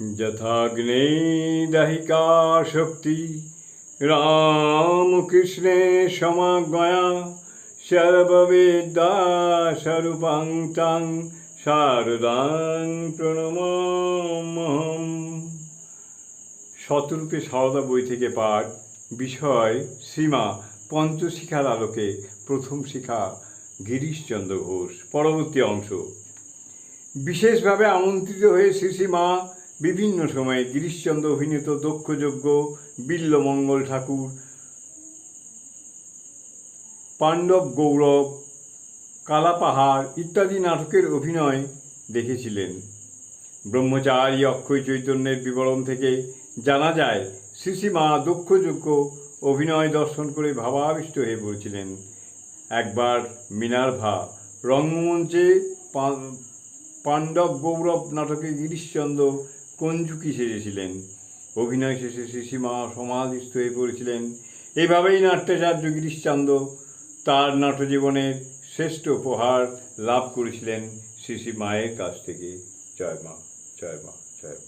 যথাগ্নে দাহিকা শক্তি। রামকৃষ্ণে সমাগয়া সর্ববিদ্যা স্বরূপাং তাং শারদাং প্রণমামহম শতরূপে সারদা বই থেকে পাঠ, বিষয়, সীমা, পঞ্চশিখার আলোকে প্রথম শিখা, গিরিশচন্দ্র ঘোষ, পরবর্তী অংশ। বিশেষভাবে আমন্ত্রিত হয়ে শ্রীশ্রীমা বিভিন্ন সময়ে গিরিশচন্দ্র অভিনীত দক্ষযজ্ঞ বিল্লমঙ্গল ঠাকুর, পাণ্ডব গৌরব, কালাপাহাড় ইত্যাদি নাটকের অভিনয় দেখেছিলেন। ব্রহ্মচারী অক্ষয় চৈতন্যের বিবরণ থেকে জানা যায়, শ্রীশ্রীমা দক্ষযজ্ঞ অভিনয় দর্শন করে ভাবাবিষ্ট হয়ে পড়েছিলেন। একবার মিনার্ভা রঙ্গমঞ্চে পাণ্ডব গৌরব নাটকে গিরিশচন্দ্র কঞ্জুকি সেজেছিলেন? অভিনয় শেষে শ্রীসীমা সমাধিস্থ হয়ে পড়েছিলেন। এভাবেই নাট্যাচার্য গিরিশচন্দ্র তার নাট্যজীবনের শ্রেষ্ঠ উপহার লাভ করেছিলেন শিশিমায়ের মায়ের কাছ থেকে। জয় মা জয় মা জয় মা।